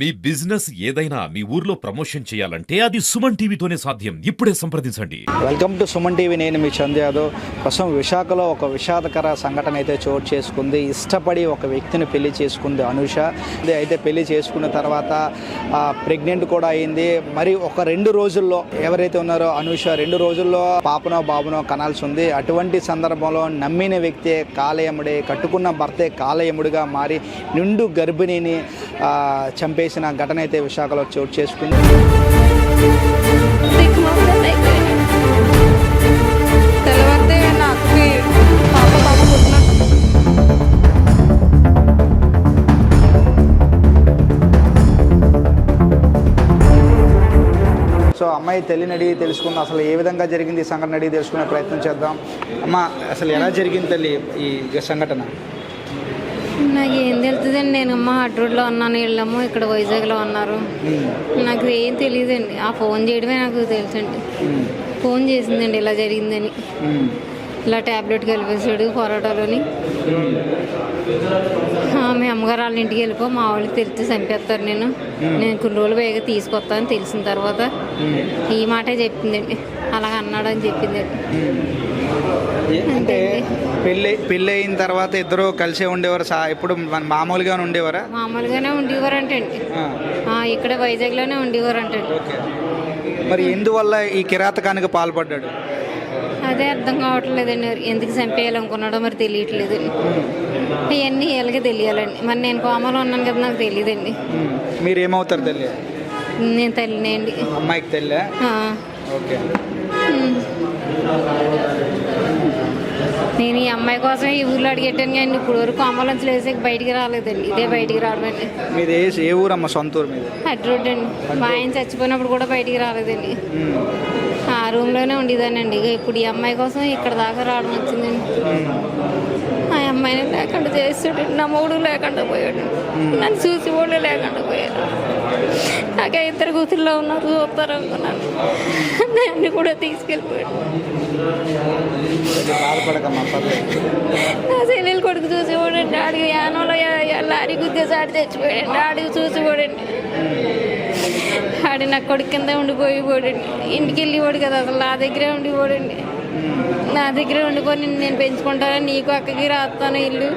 మీ business ఏదైనా మీ ఊర్లో promotion చేయాలంటే అది సుమన్ టీవీతోనే సాధ్యం. ఇప్పుడే సంప్రదించండి. Welcome to Suman TV. నేను మీ చంద్ యాదవ్. ప్రస్తుతం విశాఖలో ఒక విషాదకర సంఘటన అయితే చోటు చేసుకుంది. ఇష్టపడి ఒక వ్యక్తిని పెళ్ళి చేసుకుంది అనుష. ఇది అయితే పెళ్ళి చేసుకున్న తర్వాత ప్రెగ్నెంట్ కూడా అయింది. మరి ఒక రెండు రోజుల్లో ఎవరైతే ఉన్నారో అనుష రెండు రోజుల్లో పాపనో బాబునో కనాల్సి ఉంది. అటువంటి సందర్భంలో నమ్మిన వ్యక్తే కాలయముడే కట్టుకున్న భర్తే కాలయముడిగా మారి నిండు గర్భిణిని చంపేసిన ఘటన అయితే విశాఖలో చోటు చేసుకుంది. సో అమ్మాయి తెలియని అడిగి తెలుసుకుందాం. అసలు ఏ విధంగా జరిగింది ఈ సంఘటన అడిగి తెలుసుకునే ప్రయత్నం చేద్దాం. అమ్మ అసలు ఎలా జరిగింది తల్లి ఈ సంఘటన? నాకు ఏం తెలుస్తుందండి నేను అమ్మ హాట్ రోడ్లో ఉన్నాను వీళ్ళమ్మ ఇక్కడ వైజాగ్లో ఉన్నారు. నాకు ఏం తెలియదండి ఆ ఫోన్ చేయడమే నాకు తెలుసండి. ఫోన్ చేసిందండి ఇలా జరిగిందని. ఇలా ట్యాబ్లెట్ కలిపేసాడు పొరాటాలోని మీ అమ్మగారు వాళ్ళ ఇంటికి వెళ్ళిపో మా వాళ్ళకి తెలిస్తే చంపేస్తారు నేను నేను కొన్ని రోజులు వేగ తీసుకొస్తాను తెలిసిన తర్వాత ఈ మాటే చెప్పిందండి అలాగ అన్నాడు అని చెప్పిందండి. అంటే పెళ్ళి పెళ్ళి అయిన తర్వాత ఇద్దరు కలిసే ఉండేవారు? సా ఎప్పుడు మన మామూలుగానే ఉండేవారా? మామూలుగానే ఉండేవారంటండి. ఆ, ఆ, ఇక్కడ వైజాగ్లోనే ఉండేవారంటండి. ఓకే. మరి ఎందువల్ల ఈ కిరాతకానికి పాల్పడ్డాడు? అదే అర్థం కావట్లేదండి. ఎందుకు చంపేయాలనుకున్నాడో మరి తెలియట్లేదండి అవన్నీ వీళ్ళకి తెలియాలండి. మరి నేను కోమలో ఉన్నాను కదా నాకు తెలియదండి. ఉమ్, మీరు ఏమవుతారు తల్లి? నేను తల్లినేండి అమ్మాయికి తెల్లే? ఆ, ఓకే. నేను ఈ అమ్మాయి కోసం ఈ ఊళ్ళో అడిగెట్టాను కానీ ఇప్పుడు వరకు కోమలోంచి లేసి బయటికి రాలేదండి. ఇదే బయటికి రావడమండి. మీది ఏ ఏ ఊరమ్మ? సొంత ఊరు మీద. అడ్డు రోడ్ అండి. మా ఆయన చచ్చిపోయినప్పుడు కూడా బయటికి రాలేదండి. రూమ్లోనే ఉండేదానండి ఇక ఇప్పుడు ఈ అమ్మాయి కోసం ఇక్కడ దాకా రావడం వచ్చిందండి. ఆ అమ్మాయిని లేకుండా చేస్తాడు నా మూడు లేకుండా పోయాడు. నన్ను చూసి కూడా లేకుండా పోయాడు నాకే ఇద్దరు కూతుర్లో ఉన్నారు చూస్తారు అనుకున్నాను. దాన్ని కూడా తీసుకెళ్ళిపోయాడు. నా చెల్లెలు కొడుకు చూసి చూడండి ఆడికి యానంలో లారీ గుద్దేసి ఆడి చచ్చిపోయాడు ఆడికి చూసి చూడండి ఆడి నా కొడుకు కింద ఉండిపోయి పోడండి ఇంటికి వెళ్ళిపోడు కదా అసలు నా దగ్గరే ఉండిపోడండి నా దగ్గరే ఉండిపోయి నేను పెంచుకుంటాను నీకు అక్కకి రాస్తాను ఇల్లు.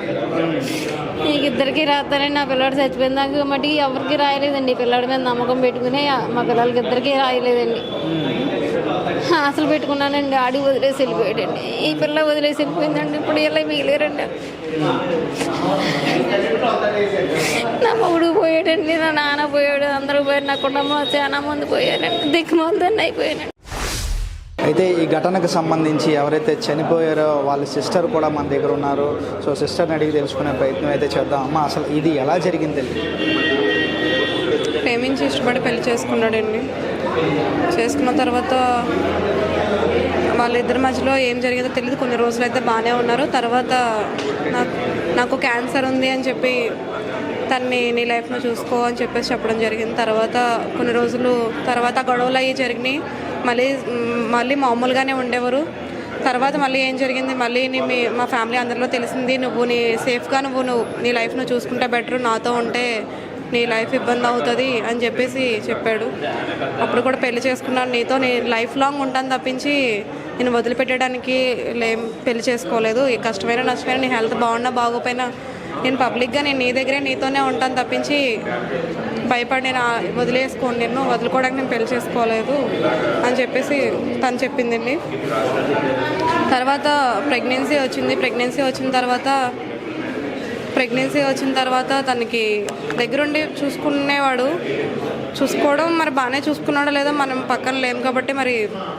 నీకు ఇద్దరికి రాస్తానని నా పిల్లడు చచ్చిపోయింది దాకా మటుకి ఎవరికి రాయలేదండి. పిల్లాడి పిల్లడి మీద నమ్మకం పెట్టుకుని మా పిల్లలకి ఇద్దరికి రాయలేదండి. ఆశలు పెట్టుకున్నానండి ఆడి వదిలేసి వెళ్ళిపోయాడండి. ఈ పిల్ల వదిలేసి వెళ్ళిపోయిందండి ఇప్పుడు ఇలా మిగిలేరండి. నా మొగుడు పోయాడండి నా నాన్న పోయాడు అందరూ పోయారు నా కుటుంబం చాలా మంది పోయారండి దిక్కుమాలదాన్ని అయిపోయానండి అయితే ఈ ఘటనకు సంబంధించి ఎవరైతే చనిపోయారో వాళ్ళ సిస్టర్ కూడా మన దగ్గర ఉన్నారు. సో సిస్టర్ని అడిగి తెలుసుకునే ప్రయత్నం అయితే చేద్దాం. అమ్మ అసలు ఇది ఎలా జరిగింది తెలియదు ప్రేమించి ఇష్టపడి పెళ్ళి చేసుకున్నాడండి. చేసుకున్న తర్వాత వాళ్ళిద్దరి మధ్యలో ఏం జరిగిందో తెలియదు. కొన్ని రోజులు అయితే బాగానే ఉన్నారు. తర్వాత నాకు నాకు క్యాన్సర్ ఉంది అని చెప్పి తన్ని నీ లైఫ్ను చూసుకో అని చెప్పేసి చెప్పడం జరిగింది. తర్వాత కొన్ని రోజులు తర్వాత గొడవలు అయ్యి జరిగినాయి. మళ్ళీ మళ్ళీ మామూలుగానే ఉండేవారు. తర్వాత మళ్ళీ ఏం జరిగింది? మళ్ళీ నీ మీ మా ఫ్యామిలీ అందరిలో తెలిసింది నువ్వు నీ సేఫ్గా నువ్వు నువ్వు నీ లైఫ్ను చూసుకుంటే బెటర్ నాతో ఉంటే నీ లైఫ్ ఇబ్బంది అవుతుంది అని చెప్పేసి చెప్పాడు. అప్పుడు కూడా పెళ్ళి చేసుకున్నాను. నీతో నేను లైఫ్ లాంగ్ ఉంటాను తప్పించి నేను వదిలిపెట్టడానికి లేం పెళ్ళి చేసుకోలేదు. ఈ కష్టమైన నష్టమైన నీ హెల్త్ బాగున్నా బాగోపోయినా నేను పబ్లిక్గా నేను నీ దగ్గరే నీతోనే ఉంటాను తప్పించి భయపడి నేను వదిలేసుకోండి నేను వదులుకోవడానికి నేను పెళ్ళి చేసుకోలేదు అని చెప్పేసి తను చెప్పిందండి తర్వాత ప్రెగ్నెన్సీ వచ్చింది. ప్రెగ్నెన్సీ వచ్చిన తర్వాత ప్రెగ్నెన్సీ వచ్చిన తర్వాత తనకి దగ్గరుండి చూసుకునేవాడు. చూసుకోవడం మరి బాగానే చూసుకున్నాడో లేదో మనం పక్కన లేం కాబట్టి మరి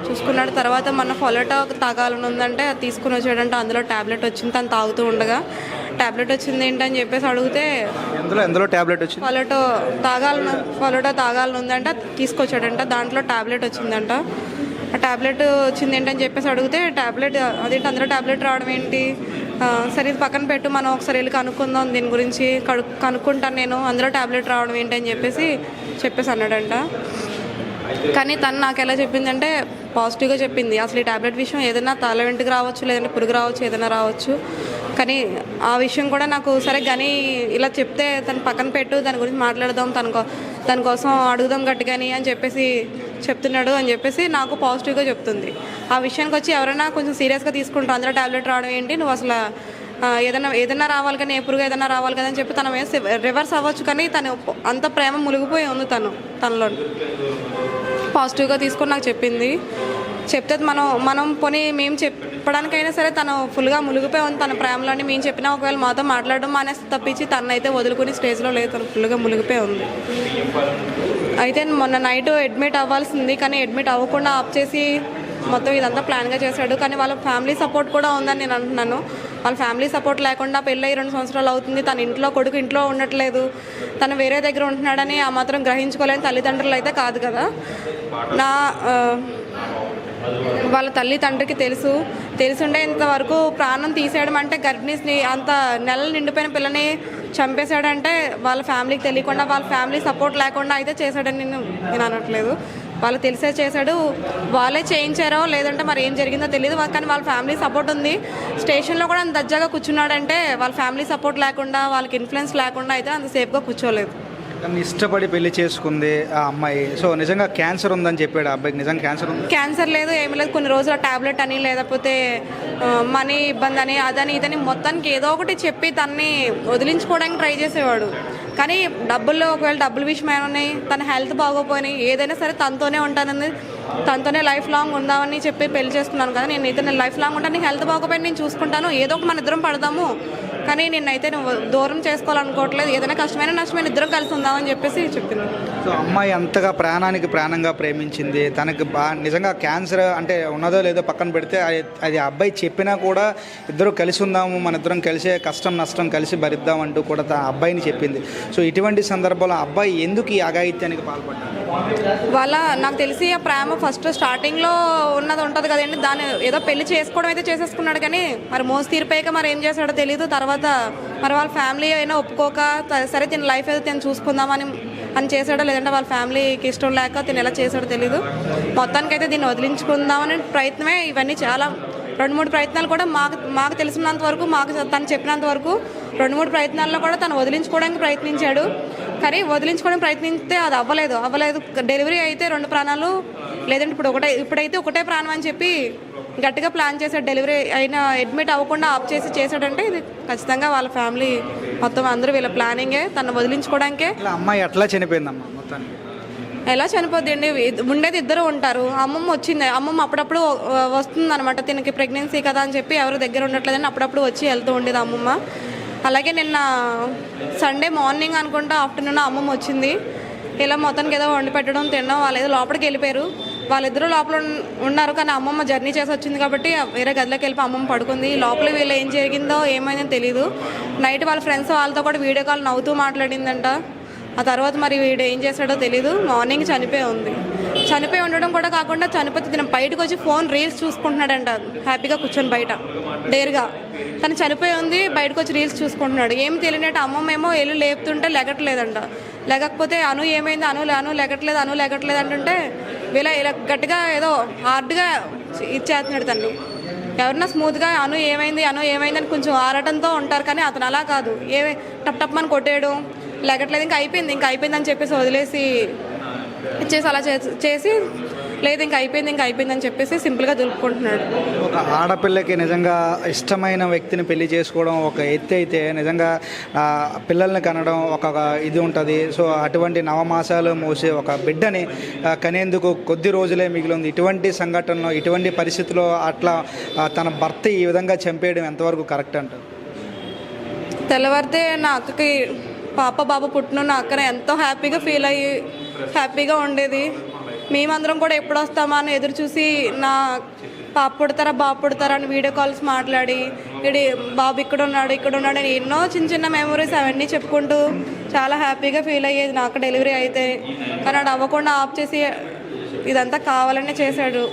చూసుకున్నాడు. తర్వాత మన ఫొలటో తాగాలని ఉందంటే అది తీసుకుని వచ్చాడంటే. అందులో ట్యాబ్లెట్ వచ్చింది తను తాగుతూ ఉండగా. ట్యాబ్లెట్ వచ్చింది ఏంటని చెప్పేసి అడిగితే ఎందులో ఎందులో ట్యాబ్లెట్ వచ్చింది? ఫొలటో తాగాలను ఫొలటో తాగాలని ఉందంట తీసుకొచ్చాడంట. దాంట్లో ట్యాబ్లెట్ వచ్చిందంట. ఆ ట్యాబ్లెట్ వచ్చింది ఏంటని చెప్పేసి అడిగితే ట్యాబ్లెట్ అదేంటి అందులో ట్యాబ్లెట్ రావడం ఏంటి? సరే ఇది పక్కన పెట్టు మనం ఒకసారి వెళ్ళి కనుక్కుందాం. దీని గురించి కడు కనుక్కుంటాను నేను. అందులో ట్యాబ్లెట్ రావడం ఏంటి అని చెప్పేసి చెప్పేసి అన్నాడంట. కానీ తను నాకు ఎలా చెప్పిందంటే పాజిటివ్గా చెప్పింది. అసలు ఈ ట్యాబ్లెట్ విషయం ఏదైనా తల వెంటికి రావచ్చు లేదంటే పురుగు రావచ్చు ఏదైనా రావచ్చు. కానీ ఆ విషయం కూడా నాకు సరే కానీ ఇలా చెప్తే తను పక్కన పెట్టు దాని గురించి మాట్లాడదాం తనకు దానికోసం అడుగుదాం గట్టిగాని అని చెప్పేసి చెప్తున్నాడు అని చెప్పేసి నాకు పాజిటివ్గా చెప్తుంది. ఆ విషయానికి వచ్చి ఎవరైనా కొంచెం సీరియస్గా తీసుకుంటారు అందులో టాబ్లెట్ రావడం ఏంటి? నువ్వు అసలు ఏదైనా ఏదైనా రావాలి కానీ ఎప్పుడుగా ఏదైనా రావాలి కదా అని చెప్పి తన రివర్స్ అవ్వచ్చు కానీ తను అంత ప్రేమ మునిగిపోయి ఉంది తను తనలో. పాజిటివ్గా తీసుకొని నాకు చెప్పింది. చెప్తే మనం మనం పోనీ మేము చెప్పడానికైనా సరే తను ఫుల్గా మునిగిపోయి ఉంది. తన ప్రేమలోని మేము చెప్పినా ఒకవేళ మాతో మాట్లాడడం మానేసి తప్పించి తనైతే వదులుకుని స్టేజ్లో లేదు. తను ఫుల్గా మునిగిపోయి ఉంది. అయితే మొన్న నైట్ అడ్మిట్ అవ్వాల్సింది కానీ అడ్మిట్ అవ్వకుండా ఆప్ చేసి మొత్తం ఇదంతా ప్లాన్గా చేశాడు. కానీ వాళ్ళ ఫ్యామిలీ సపోర్ట్ కూడా ఉందని నేను అంటున్నాను. వాళ్ళ ఫ్యామిలీ సపోర్ట్ లేకుండా పెళ్ళి రెండు సంవత్సరాలు అవుతుంది. తన ఇంట్లో కొడుకు ఇంట్లో ఉండట్లేదు. తను వేరే దగ్గర ఉంటున్నాడని ఆ మాత్రం గ్రహించుకోలేని తల్లిదండ్రులు అయితే కాదు కదా. నా వాళ్ళ తల్లి తండ్రికి తెలుసు. తెలుసుండే ఇంతవరకు ప్రాణం తీసేయడం అంటే గర్భిణీని అంత నెలలు నిండిపోయిన పిల్లని చంపేశాడంటే వాళ్ళ ఫ్యామిలీకి తెలియకుండా వాళ్ళ ఫ్యామిలీ సపోర్ట్ లేకుండా అయితే చేశాడని నేను నేను అనట్లేదు. వాళ్ళు తెలిసే చేశాడు. వాళ్ళే చేయించారో లేదంటే మరి ఏం జరిగిందో తెలియదు కానీ వాళ్ళ ఫ్యామిలీ సపోర్ట్ ఉంది. స్టేషన్లో కూడా అంత దజ్జాగా కూర్చున్నాడంటే వాళ్ళ ఫ్యామిలీ సపోర్ట్ లేకుండా వాళ్ళకి ఇన్ఫ్లుయెన్స్ లేకుండా అయితే అంత సేఫ్గా కూర్చోలేదు. తను ఇష్టపడి పెళ్ళి చేసుకుంది ఆ అమ్మాయి. సో నిజంగా క్యాన్సర్ ఉందని చెప్పాడు ఆ అబ్బాయికి. నిజంగా క్యాన్సర్ ఉంది? క్యాన్సర్ లేదు ఏమీ లేదు. కొన్ని రోజుల టాబ్లెట్ అని లేకపోతే మనీ ఇబ్బంది అని అదని ఇదని మొత్తానికి ఏదో ఒకటి చెప్పి తన్ని వదిలించుకోవడానికి ట్రై చేసేవాడు. కానీ డబ్బుల్లో ఒకవేళ డబ్బులు విషయం ఉన్నాయి తన హెల్త్ బాగోపోయినాయి ఏదైనా సరే తనతోనే ఉంటానని తనతోనే లైఫ్ లాంగ్ ఉందామని చెప్పి పెళ్ళి చేసుకున్నాను కదా నేను ఇతను లైఫ్ లాంగ్ ఉంటాను హెల్త్ బాగోపోయిన నేను చూసుకుంటాను ఏదో ఒక మన ఇద్దరం పడదాము కానీ నిన్నైతే నువ్వు దూరం చేసుకోవాలనుకోవట్లేదు. ఏదైనా కష్టమైన నష్టమైన ఇద్దరం కలిసి ఉందామని చెప్పేసి చెప్తున్నాను. సో అమ్మాయి అంతగా ప్రాణానికి ప్రాణంగా ప్రేమించింది. తనకి బా నిజంగా క్యాన్సర్ అంటే ఉన్నదో లేదో పక్కన పెడితే అది అబ్బాయి చెప్పినా కూడా ఇద్దరు కలిసి ఉందాము మన ఇద్దరం కలిసే కష్టం నష్టం కలిసి భరిద్దాం అంటూ కూడా తన అబ్బాయిని చెప్పింది. సో ఇటువంటి సందర్భంలో ఆ అబ్బాయి ఎందుకు ఈ అఘాయిత్యానికి పాల్పడ్డాడు? వాళ్ళ నాకు తెలిసి ఆ ప్రేమ ఫస్ట్ స్టార్టింగ్లో ఉన్నది ఉంటుంది కదండి. దాన్ని ఏదో పెళ్ళి చేసుకోవడం అయితే చేసేసుకున్నాడు కానీ మరి మోసి తీరిపోయాక మరి ఏం చేశాడో తెలియదు తర్వాత తర్వాత మరి వాళ్ళ ఫ్యామిలీ అయినా ఒప్పుకోక సరే తిన లైఫ్ అయితే తిని చూసుకుందామని అని చేశాడో లేదంటే వాళ్ళ ఫ్యామిలీకి ఇష్టం లేక తిని ఎలా చేశాడో తెలీదు. మొత్తానికైతే దీన్ని వదిలించుకుందామని ప్రయత్నమే ఇవన్నీ చాలా రెండు మూడు ప్రయత్నాలు కూడా మాకు మాకు తెలిసినంత వరకు మాకు తను చెప్పినంత వరకు రెండు మూడు ప్రయత్నాల్లో కూడా తను వదిలించుకోవడానికి ప్రయత్నించాడు. కానీ వదిలించుకోవడానికి ప్రయత్నిస్తే అది అవ్వలేదు. అవ్వలేదు. డెలివరీ అయితే రెండు ప్రాణాలు లేదంటే ఇప్పుడు ఒకటే ఇప్పుడైతే ఒకటే ప్రాణం అని చెప్పి గట్టిగా ప్లాన్ చేశాడు డెలివరీ అయినా అడ్మిట్ అవ్వకుండా ఆఫ్ చేసి చేశాడంటే ఇది ఖచ్చితంగా వాళ్ళ ఫ్యామిలీ మొత్తం అందరూ వీళ్ళ ప్లానింగే తను వదిలించుకోవడానికే. అమ్మాయి ఎట్లా చనిపోయిందమ్మా మొత్తానికి? ఎలా చనిపోద్దండి? ఉండేది ఇద్దరు ఉంటారు. అమ్మమ్మ వచ్చింది. అమ్మమ్మ అప్పుడప్పుడు వస్తుంది అనమాట తినకి ప్రెగ్నెన్సీ కదా అని చెప్పి ఎవరు దగ్గర ఉండట్లేదని అప్పుడప్పుడు వచ్చి వెళ్తూ ఉండేది అమ్మమ్మ. అలాగే నిన్న సండే మార్నింగ్ అనుకుంటా ఆఫ్టర్నూన్ అమ్మమ్మ వచ్చింది. ఇలా మొత్తానికి ఏదో వండి పెట్టడం తినడం వాళ్ళు ఏదో లోపలికి వెళ్ళిపోయారు. వాళ్ళిద్దరూ లోపల ఉన్నారు కానీ అమ్మమ్మ జర్నీ చేసి వచ్చింది కాబట్టి వేరే గదిలోకి వెళ్ళి అమ్మమ్మ పడుకుంది. లోపల వీళ్ళు ఏం జరిగిందో ఏమైందో తెలియదు నైట్ వాళ్ళ ఫ్రెండ్స్ వాళ్ళతో కూడా వీడియో కాల్ నవ్వుతూ మాట్లాడిందంట. ఆ తర్వాత మరి వీడు ఏం చేశాడో తెలీదు. మార్నింగ్ చనిపోయి ఉంది. చనిపోయి ఉండడం కూడా కాకుండా చనిపోతే తిన బయటకు వచ్చి ఫోన్ రీల్స్ చూసుకుంటున్నాడంట. హ్యాపీగా కూర్చొని బయట. డేర్గా. తను చనిపోయి ఉంది బయటకు వచ్చి రీల్స్ చూసుకుంటున్నాడు. ఏం తెలియనట్టు అమ్మమ్మ ఏమో వెళ్ళి లేపుతుంటే లెగట్లేదంట. లేకపోతే అను ఏమైంది? అను అను లెగట్లేదు అను లెగట్లేదు అంటుంటే వీళ్ళ ఇలా గట్టిగా ఏదో హార్డ్గా ఇచ్చేస్తున్నాడు తను. ఎవరన్నా స్మూత్గా అను ఏమైంది అను ఏమైంది అని కొంచెం ఆరటంతో ఉంటారు కానీ అతను అలా కాదు. ఏ టప్ టప్ అని కొట్టేయడం లేకట్లేదు ఇంకా అయిపోయింది ఇంకా అయిపోయింది అని చెప్పేసి వదిలేసి ఇచ్చేసి అలా చేసి- చేసి లేదు ఇంకా అయిపోయింది ఇంకా అయిపోయింది అని చెప్పేసి సింపుల్గా దులుపుకుంటున్నాడు. ఒక ఆడపిల్లకి నిజంగా ఇష్టమైన వ్యక్తిని పెళ్ళి చేసుకోవడం ఒక ఎత్తి అయితే నిజంగా పిల్లల్ని కనడం ఒక ఇది ఉంటుంది. సో అటువంటి నవమాసాలు మోసే ఒక బిడ్డని కనేందుకు కొద్ది రోజులే మిగిలి ఉంది ఇటువంటి సంఘటనలో ఇటువంటి పరిస్థితుల్లో అట్లా తన భర్త ఈ విధంగా చంపేయడం ఎంతవరకు కరెక్ట్ అంటారు? తెల్లవారితే నా అక్కకి పాప బాబు పుట్టిన నా అక్కన ఎంతో హ్యాపీగా ఫీల్ అయ్యి హ్యాపీగా ఉండేది. మేమందరం కూడా ఎప్పుడు వస్తామా అని ఎదురు చూసి నా పాప పుడతారా బాబు పుడతారా అని వీడియో కాల్స్ మాట్లాడి ఇక్కడ బాబు ఇక్కడ ఉన్నాడు ఇక్కడ ఉన్నాడు అని ఎన్నో చిన్న చిన్న మెమరీస్ అవన్నీ చెప్పుకుంటూ చాలా హ్యాపీగా ఫీల్ అయ్యేది నాకు డెలివరీ అయితే. కానీ అది అవ్వకుండా ఆఫ్ చేసి ఇదంతా కావాలనే చేశాడు.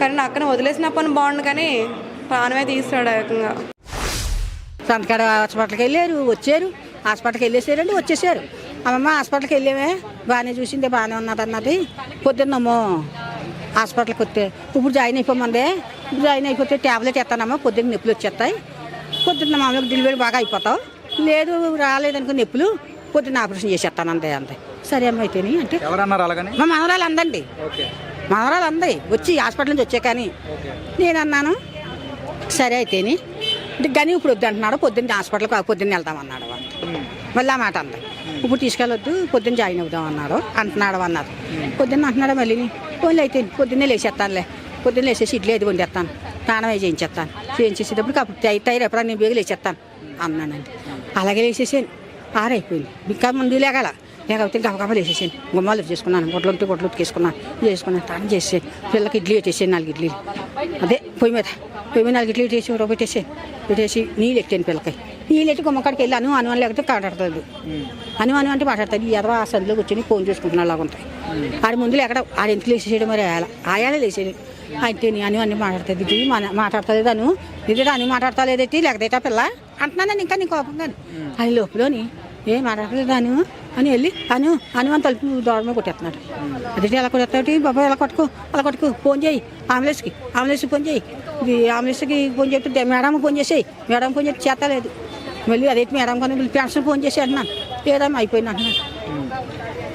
కానీ నా అక్కన వదిలేసిన పని బాగుండు కానీ ప్రాణమే తీస్తాడు ఏకంగా సంతకాడ హాస్పిటల్కి వెళ్ళారు వచ్చారు. హాస్పిటల్కి వెళ్ళేసారండి వచ్చేసారు. అమ్మమ్మ హాస్పిటల్కి వెళ్ళామే. బాగానే చూసింది బాగానే ఉన్నది అన్నది. పొద్దున్నమ్మో హాస్పిటల్కి వస్తే. ఇప్పుడు జాయిన్ అయిపోమంది. ఇప్పుడు జాయిన్ అయిపోతే ట్యాబ్లెట్ ఎత్తానమ్మా పొద్దున్న నొప్పులు వచ్చేస్తాయి. పొద్దున్న మామూలుగా డెలివరీ బాగా అయిపోతావు. లేదు రాలేదనుకో నొప్పులు పొద్దున్న ఆపరేషన్ చేసేస్తానంతే అంతే సరే అమ్మ అయితేని అంటే మా మనవరాలు అందండి. మనవరాలు అంది. వచ్చి హాస్పిటల్ నుంచి వచ్చే కానీ. నేను అన్నాను సరే అయితేని కానీ ఇప్పుడు వద్దు అంటున్నాడు పొద్దున్న హాస్పిటల్కి పొద్దున్న వెళ్తామన్నాడు. మళ్ళీ ఆ మాట అంది. ఇప్పుడు తీసుకెళ్ళొద్దు పొద్దున్న జాయిన్ అవుదాం అన్నాడు అంటున్నాడు అన్నారు. పొద్దున్న అంటున్నాడు మళ్ళీ పోలే అయితే పొద్దున్నే లేచేస్తానులే. పొద్దున్న లేచేసి ఇడ్లీ అయితే వండేస్తాను. స్నానం అయి చేయించేస్తాను. చేయించేసేటప్పుడు అప్పుడు అవుతాయి ఎప్పుడన్నా నేను బేగ లేచేస్తాను అన్నానండి. అలాగే లేచేసాను. ఆరైపోయింది. ఇంకా ముందు లేగల. లేకపోతే గబగబా వేసేసాను గుమ్మాలు చేసుకున్నాను గొడ్లు గొడ్లు ఉతికేసుకున్నాను చేసుకున్నాను స్నానం చేసేసాను. పిల్లలకి ఇడ్లీ పెట్టేసాను నాలుగు ఇడ్లీలు. అదే పొయ్యి మీద పొయ్యి మీద నాలుగు ఇడ్లీ పెట్టేసి ఉడవ పెట్టేసాను పెట్టేసి నీళ్ళు ఎట్టాను పిల్లకి. నీళ్ళు ఎట్టి గుమ్మకాడికి వెళ్ళి అను అను లేకపోతే కాటాడుతుంది. అను అను అంటే మాట్లాడుతుంది. ఈ ఎదవ ఆ సందులో కూర్చొని ఫోన్ చూసుకుంటున్నా అలాగ ఉంటాయి. ఆడి ముందులో ఎక్కడ ఆడ ఎంత లేచేసాడు మరి ఆయాల ఆయాలే లేచేది. అయితే నీ అని అన్ని మాట్లాడుతుంది. ఇది మన మాట్లాడతలేదు అను. ఇది అని మాట్లాడతలేదేటి లేకపోతే పిల్ల? అంటున్నాను ఇంకా నీ కోపంగా అది లోపలని ఏ మాట్లాడలేదు అను? అని వెళ్ళి అను అను అని తలుపు దూడమే కొట్టేస్తున్నాడు. అదే ఎలా కొట్టేస్తాడు బాబా ఎలా కొట్టుకో అలా కొట్టుకో. ఫోన్ చేయి. అంబులెన్స్కి అంబులెన్స్కి ఫోన్ చేయి. ఇది ఆంబులెన్స్కి ఫోన్ చెప్తే మేడం ఫోన్ చేసేయి. మేడం ఫోన్ చేసి చేస్తలేదు మళ్ళీ అదే మేడం కానీ పెన్షన్ ఫోన్ చేసి అంటున్నాను లేదమ్మా అయిపోయింది అంటున్నాడు.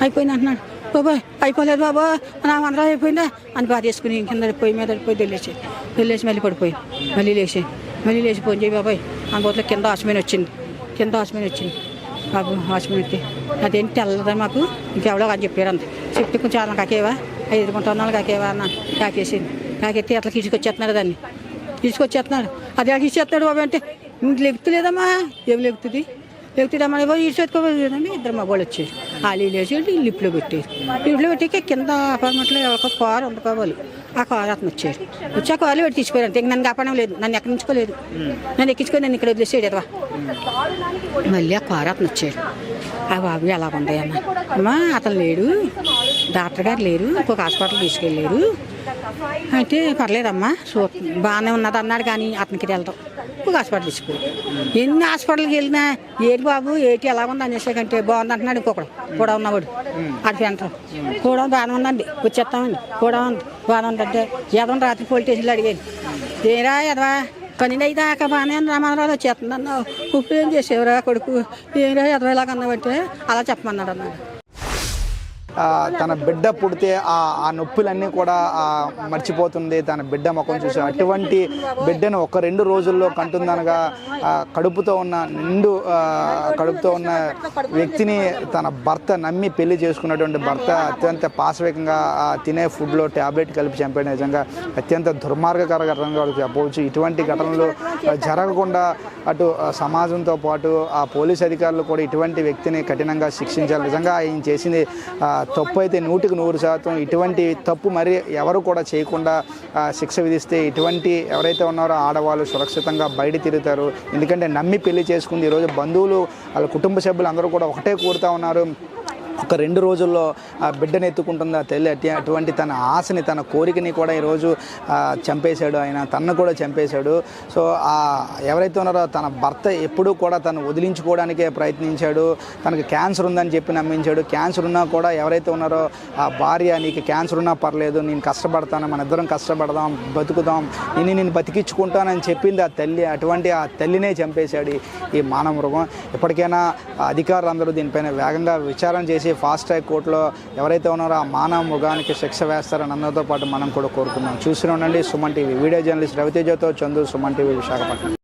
అయిపోయింది అంటున్నాడు. బాబాయ్ అయిపోలేదు బాబా. నా అందరూ అయిపోయిందా? అని బాధ చేసుకుని కింద పోయి మీద పోయి వెళ్ళేసి వెళ్ళేసి మళ్ళీ పడిపోయి మళ్ళీ లేచి మళ్ళీ లేచి ఫోన్ చేయి బాబాయ్. అందులో కింద ఆశమైన వచ్చింది. కింద ఆశమైన వచ్చింది. బాబు ఆశమైన వచ్చి అదేంటి తెల్లదా మాకు? ఇంకెవడో అని చెప్పారు అంత. చెప్తే కొంచెం అలా కాకేవా? ఐదు గుంటలు కాకేవా అన్న కాకేసింది. కాకేస్తే అట్లా తీసుకొచ్చేస్తున్నాడు దాన్ని? తీసుకొచ్చేస్తున్నాడు. అది ఇచ్చేస్తున్నాడు బాబు అంటే ఇంక లెగుతలేదమ్మా ఏం లెగుతుంది లేకపోతే పోయి ఇడ్చుకోలేదండి ఇద్దరు మగవాళ్ళు వచ్చారు. వాళ్ళు లేచి లిఫ్ట్లో పెట్టారు. లిఫ్ట్లో పెట్టాక కింద అపార్ట్మెంట్లో ఒక కారు ఉంది కావాలి. ఆ కారు అతను వచ్చారు వచ్చి ఆ కారు పెట్టి తీసిపోయారు అంతే. ఇంక నన్ను కాపాడడం లేదు. నన్ను ఎక్కించుకోలేదు నన్ను ఎక్కించుకొని నన్ను ఇక్కడ వదిలేసాడు ఎదవా మళ్ళీ ఆ కారు అతను వచ్చాడు. ఆ బాబు ఎలా ఉంది అమ్మా? అతను లేడు. డాక్టర్ గారు లేరు. ఇంకొక హాస్పిటల్ తీసుకెళ్ళారు. అయితే పర్లేదమ్మా. సో బాగానే ఉన్నది అన్నాడు కానీ అతనికి వెళ్తాం ఒక హాస్పిటల్ ఇచ్చిపోయి ఎన్ని హాస్పిటల్కి వెళ్ళినా ఏటి బాబు ఏటి ఎలా ఉంది అనేసాకంటే బాగుంది అంటున్నాడు ఇంకొకడు. కూడా ఉన్నవాడు. అది సెంటర్ కూడా బాగానే ఉందండి. వచ్చేస్తామండి. కూడా ఉంది. బాగానే ఉందంటే ఎదవం రాత్రి పోలీస్ స్టేషన్లో అడిగాను ఏరా ఎదవా? పన్నెండు అయితే ఆక బాగానే రామారావు వచ్చేస్తుంది అన్నావు. ఏం చేసేవరా కొడుకు? ఏరా ఎదవ ఇలాగ అన్నావంటే అలా చెప్పమన్నాడు అన్నాడు. తన బిడ్డ పుడితే ఆ ఆ నొప్పులన్నీ కూడా మర్చిపోతుంది. తన బిడ్డ ముఖం చూసి అటువంటి బిడ్డను ఒక రెండు రోజుల్లో కంటుందనగా కడుపుతో ఉన్న నిండు కడుపుతో ఉన్న వ్యక్తిని తన భర్త నమ్మి పెళ్ళి చేసుకున్నటువంటి భర్త అత్యంత పాశవికంగా తినే ఫుడ్లో ట్యాబ్లెట్ కలిపి చంపాడు. నిజంగా అత్యంత దుర్మార్గకర ఘటనగా వాళ్ళకి చెప్పవచ్చు ఇటువంటి ఘటనలు జరగకుండా అటు సమాజంతో పాటు ఆ పోలీస్ అధికారులు కూడా ఇటువంటి వ్యక్తిని కఠినంగా శిక్షించాలి. నిజంగా ఆయన చేసింది తప్పు అయితే నూటికి నూరు శాతం ఇటువంటి తప్పు మరి ఎవరు కూడా చేయకుండా శిక్ష విధిస్తే ఇటువంటి ఎవరైతే ఉన్నారో ఆడవాళ్ళు సురక్షితంగా బయట తిరుగుతారు. ఎందుకంటే నమ్మి పెళ్ళి చేసుకుంది ఈరోజు బంధువులు వాళ్ళ కుటుంబ సభ్యులు అందరూ కూడా ఒకటే కోరుతా ఉన్నారు. ఒక రెండు రోజుల్లో ఆ బిడ్డను ఎత్తుకుంటుంది ఆ తల్లి? అట్టి అటువంటి తన ఆశని తన కోరికని కూడా ఈరోజు చంపేశాడు ఆయన. తనను కూడా చంపేశాడు. సో ఆ ఎవరైతే ఉన్నారో తన భర్త ఎప్పుడూ కూడా తను వదిలించుకోవడానికే ప్రయత్నించాడు. తనకు క్యాన్సర్ ఉందని చెప్పి నమ్మించాడు. క్యాన్సర్ ఉన్నా కూడా ఎవరైతే ఉన్నారో ఆ భార్య నీకు క్యాన్సర్ ఉన్నా పర్లేదు నేను కష్టపడతాను మన ఇద్దరం కష్టపడదాం బతుకుదాం నేను నేను బతికించుకుంటానని చెప్పింది ఆ తల్లి. అటువంటి ఆ తల్లినే చంపేశాడు ఈ- మానవ మృగం. ఇప్పటికైనా అధికారులందరూ అధికారులు అందరూ దీనిపైన వేగంగా విచారణ చేసి ఫాస్ట్ ట్రాక్ కోర్టులో ఎవరైతే ఉన్నారో ఆ మానవ మృగానికి శిక్ష వేస్తారని అందరితో పాటు మనం కూడా కోరుకున్నాం చూసి ఉండండి సుమన్ టీవీ. వీడియో జర్నలిస్ట్ రవితేజతో చందు సుమన్ టీవీ విశాఖపట్నం.